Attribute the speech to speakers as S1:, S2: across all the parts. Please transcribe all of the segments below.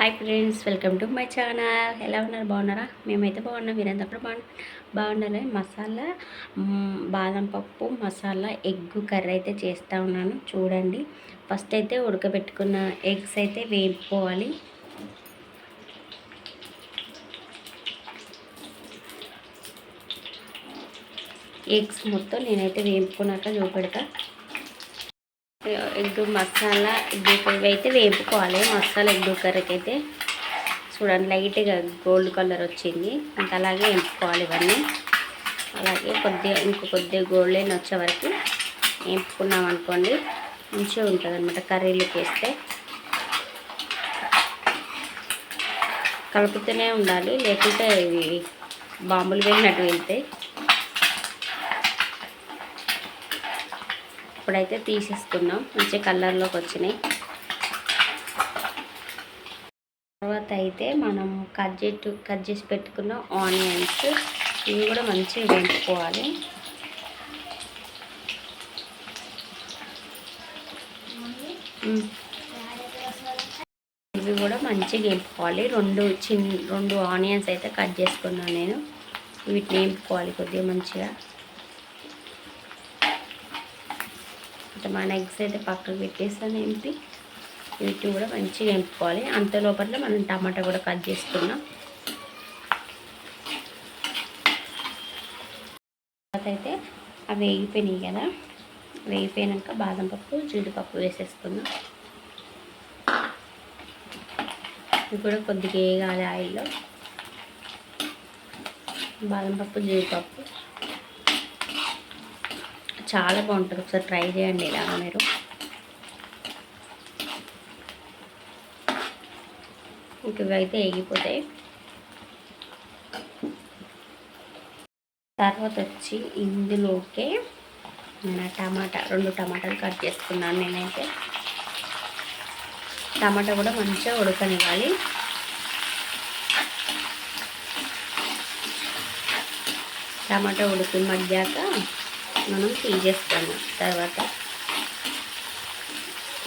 S1: Hi friends welcome to my channel ఎలా ఉన్నారు బాగున్నారా? మేమైతే బాగున్నాం మీరంతా కూడా బాగు బాగున్నారా మసాలా బాదం పప్పు మసాలా ఎగ్ కర్రీ అయితే చేస్తూ ఉన్నాను. చూడండి. ఫస్ట్ అయితే ఉడకబెట్టుకున్న ఎగ్స్ అయితే వేపుకోవాలి. ఎగ్స్ మొత్తం నేనైతే వేపుకున్నాక చూపెడతా. ఎగ్ మసాలా ఎగ్ కర్రీ అయితే వేపుకోవాలి. మసాలా ఎగ్ కర్రీకి అయితే చూడండి లైట్గా గోల్డ్ కలర్ వచ్చింది. ఇంకా అలాగే వేపుకోవాలి ఇవన్నీ. అలాగే కొద్దిగా ఇంకో కొద్దిగా గోల్డెన్ వచ్చే వరకు వేపుకున్నాం అనుకోండి మంచిగా ఉంటుంది అనమాట కర్రీలోకి వేస్తే కలుపుతూనే ఉండాలి లేకుంటే ఇవి బాంబులు వెళ్ళినట్టు వెళ్తాయి. ఇప్పుడైతే తీసేసుకున్నాం మంచి కలర్లోకి వచ్చినాయి. తర్వాత అయితే మనం కట్ చేసి కట్ చేసి పెట్టుకున్న ఆనియన్స్ ఇవి కూడా మంచిగా వేయించుకోవాలి. ఇవి కూడా మంచిగా వేపుకోవాలి రెండు చిన్న రెండు ఆనియన్స్ అయితే కట్ చేసుకున్నాను నేను. వీటిని వేపుకోవాలి కొద్దిగా మంచిగా. అంటే మన ఎగ్స్ అయితే పక్కకు పెట్టేస్తాను ఏంటి? వీటిని కూడా మంచిగా నింపుకోవాలి అంత లోపల మనం టమాటా కూడా కట్ చేసుకున్నాం తర్వాత అయితే అవి వేగిపోయినాయి కదా. వేగిపోయాక బాదం పప్పు జీడిపప్పు వేసేసుకున్నాం ఇవి కూడా కొద్దిగా వేగాలి ఆయిల్లో. బాదం పప్పు జీడిపప్పు. చాలా బాగుంటుంది. ఒకసారి ట్రై చేయండి ఇలాగ మీరు. ఇవి అయితే ఎగిపోతాయి తర్వాత వచ్చి ఇందులోకే నేను టమాటా రెండు టమాటాలు కట్ చేసుకున్నాను నేనైతే. టమాటా కూడా మంచిగా ఉడకనివ్వాలి. టమాటా ఉడికి మగ్గాక మనం తీసేస్తాము తర్వాత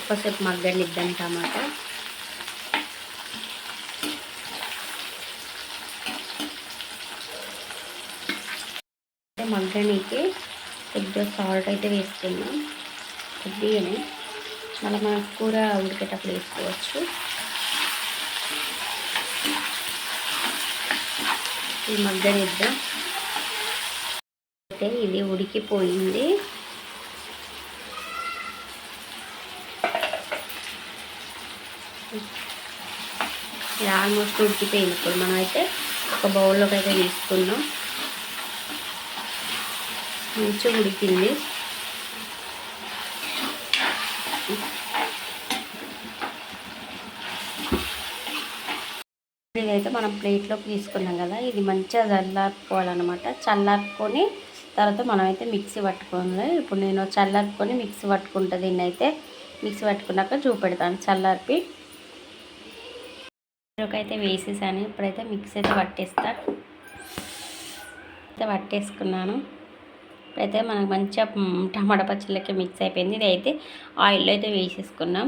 S1: ఒకసేపు మగ్గనిద్దాం టమాటా. మగ్గనికి కొద్దిగా సాల్ట్ అయితే వేసుకున్నాం కొద్దిగానే మళ్ళీ మన కూర ఉడికేటప్పుడు వేసుకోవచ్చు. ఈ మగ్గనిద్దాం. అయితే ఇది ఉడికిపోయింది. ఇది ఆల్మోస్ట్ ఉడికిపోయింది. ఇప్పుడు మనం అయితే ఒక బౌల్లోకి అయితే తీసుకున్నాం మంచిగా ఉడికింది. ఇదైతే మనం ప్లేట్లోకి తీసుకున్నాం కదా. ఇది మంచిగా చల్లారుకోవాలన్నమాట చల్లారుకొని తర్వాత మనమైతే మిక్సీ పట్టుకోవాలి ఇప్పుడు నేను చల్లారుకొని మిక్సీ పట్టుకుంటా దీన్ని అయితే మిక్సీ పట్టుకున్నాక చూపెడతాను చల్లార్పి. అయితే వేసేసాను. ఇప్పుడైతే మిక్సీ అయితే పట్టేస్తా. అయితే పట్టేసుకున్నాను. ఇప్పుడైతే మనకు మంచిగా టమాటా పచ్చళ్ళకి మిక్స్ అయిపోయింది. ఇది అయితే ఆయిల్లో అయితే వేసేసుకున్నాం.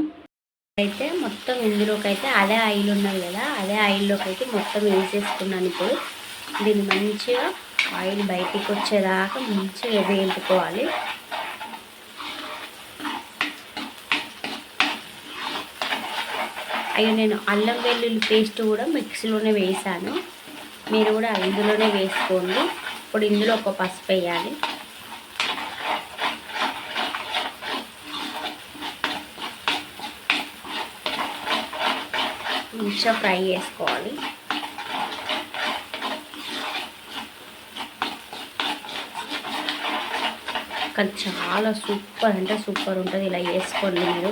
S1: అయితే మొత్తం ఇందులోకి అయితే అదే ఆయిల్ ఉన్నది కదా అదే ఆయిల్లోకి అయితే మొత్తం వేసేసుకున్నాను ఇప్పుడు. దీన్ని మంచిగా ఆయిల్ బయటికి వచ్చేదాకా మంచిగా వేయించుకోవాలి. అయ్యో నేను అల్లం వెల్లుల్లి పేస్ట్ కూడా మిక్సీలోనే వేసాను. మీరు కూడా ఇందులోనే వేసుకోండి. ఇప్పుడు ఇందులో ఒక పసుపు వేయాలి. మంచిగా ఫ్రై చేసుకోవాలి. కానీ చాలా సూపర్ అంటే సూపర్ ఉంటుంది ఇలా వేసుకోండి మీరు.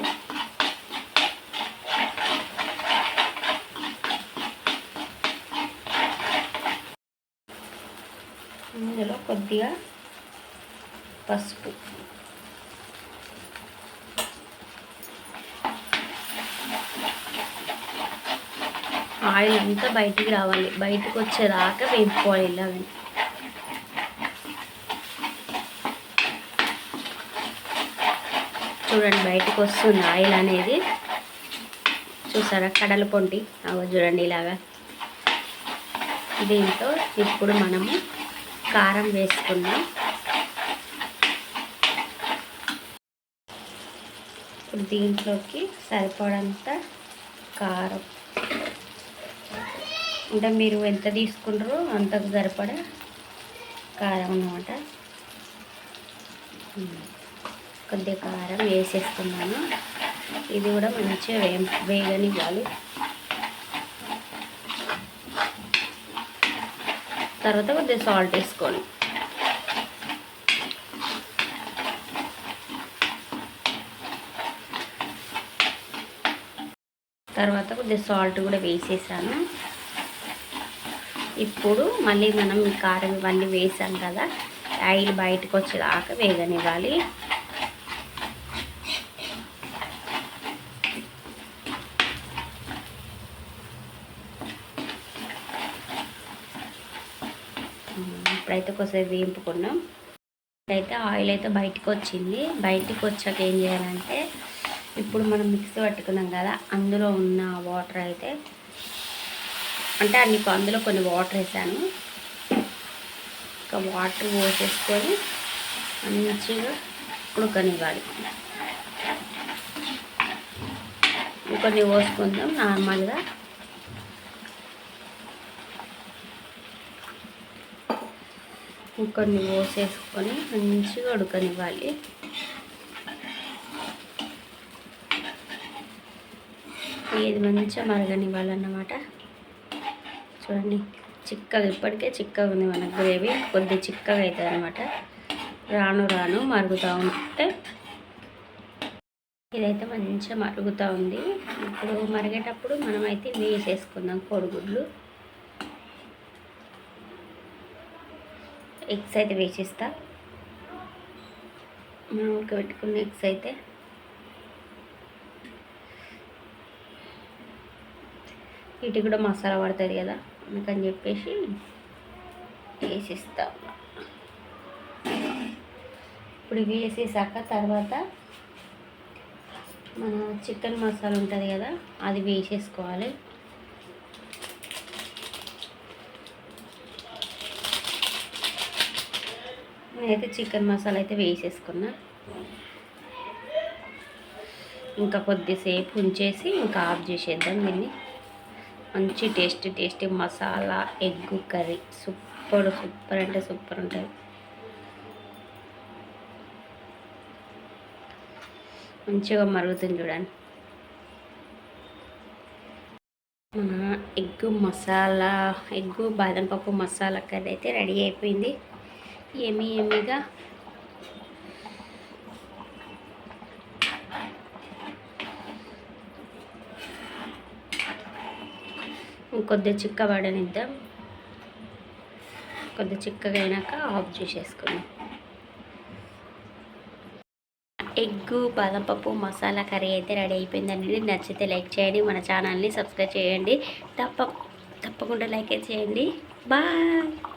S1: ఇందులో కొద్దిగా పసుపు. ఆయిల్ అంతా బయటికి రావాలి. బయటకు వచ్చేదాకా వేపుకోవాలి ఇలా చూడండి బయటకు వస్తుంది ఆయిల్ అనేది. చూసారా కడల పొంటి. అవి చూడండి ఇలాగా. దీంతో ఇప్పుడు మనము కారం వేసుకుందాం. ఇప్పుడు దీంట్లోకి సరిపడంత కారం. అంటే మీరు ఎంత తీసుకుంటారో అంతకు సరిపడా కారం అన్నమాట. కొద్దిగా కారం వేసేస్తున్నాను. ఇది కూడా మంచిగా వే వేగనివ్వాలి. తర్వాత కొద్దిగా సాల్ట్ వేసుకోండి తర్వాత కొద్దిగా సాల్ట్ కూడా వేసేసాను. ఇప్పుడు మళ్ళీ మనం ఈ కారం ఇవన్నీ వేసాం కదా ఆయిల్ బయటకు వచ్చేదాకా వేగనివ్వాలి. ఇప్పుడైతే కొద్దిసేపు వేయింపుకున్నాం. ఇప్పుడైతే ఆయిల్ అయితే బయటకు వచ్చింది. బయటకు వచ్చాక ఏం చేయాలంటే ఇప్పుడు మనం మిక్సీ పట్టుకున్నాం కదా అందులో ఉన్న వాటర్ అయితే అంటే నీకు అందులో కొన్ని వాటర్ వేసాను. ఇంకా వాటర్ పోసేసుకొని మంచిగా ఉడకనివ్వాలి. ఇంకొన్ని పోసుకుందాం నార్మల్గా కుక్కర్ని పోసేసుకొని మంచిగా ఉడకనివ్వాలి. ఇది మంచిగా మరగనివ్వాలన్నమాట. చూడండి చిక్కగా ఇప్పటికే చిక్కగా ఉంది మన గ్రేవీ. కొద్ది చిక్కగా అవుతుంది అనమాట రాను రాను మరుగుతూ ఉంటే ఇదైతే మంచిగా మరుగుతూ ఉంది. ఇప్పుడు మరిగేటప్పుడు మనమైతే వేసేసుకుందాం కోడిగుడ్లు. ఎగ్స్ అయితే వేసిస్తా. మనం ఉడకబెట్టుకున్న ఎగ్స్ అయితే. వీటికి కూడా మసాలా పడుతుంది కదా అందుకని చెప్పేసి వేసిస్తా. ఇప్పుడు వేసేసాక తర్వాత మన చికెన్ మసాలా ఉంటుంది కదా అది వేసేసుకోవాలి. నేనైతే చికెన్ మసాలా అయితే వేసేసుకున్నా. ఇంకా కొద్దిసేపు ఉంచేసి ఇంకా ఆఫ్ చేసేద్దాం దీన్ని. మంచి tasty tasty masala egg curry. Super super అంటే సూపర్ ఉంటుంది. మంచిగా మరుగుతుంది చూడండి. మన ఎగ్ మసాలా ఎగ్ బాదం పప్పు మసాలా కర్రీ అయితే రెడీ అయిపోయింది. ఏమి ఏమిగా? కొద్దిగా చిక్క పడనిద్దాం కొద్ది చిక్కగా అయినాక ఆఫ్ చేసేసుకుందాం. ఎగ్గు బాదంపప్పు మసాలా కర్రీ అయితే రెడీ అయిపోయిందండి. నచ్చితే లైక్ చేయండి మన ఛానల్ని సబ్స్క్రైబ్ చేయండి. తప్ప తప్పకుండా లైక్ చేయండి. బాయ్!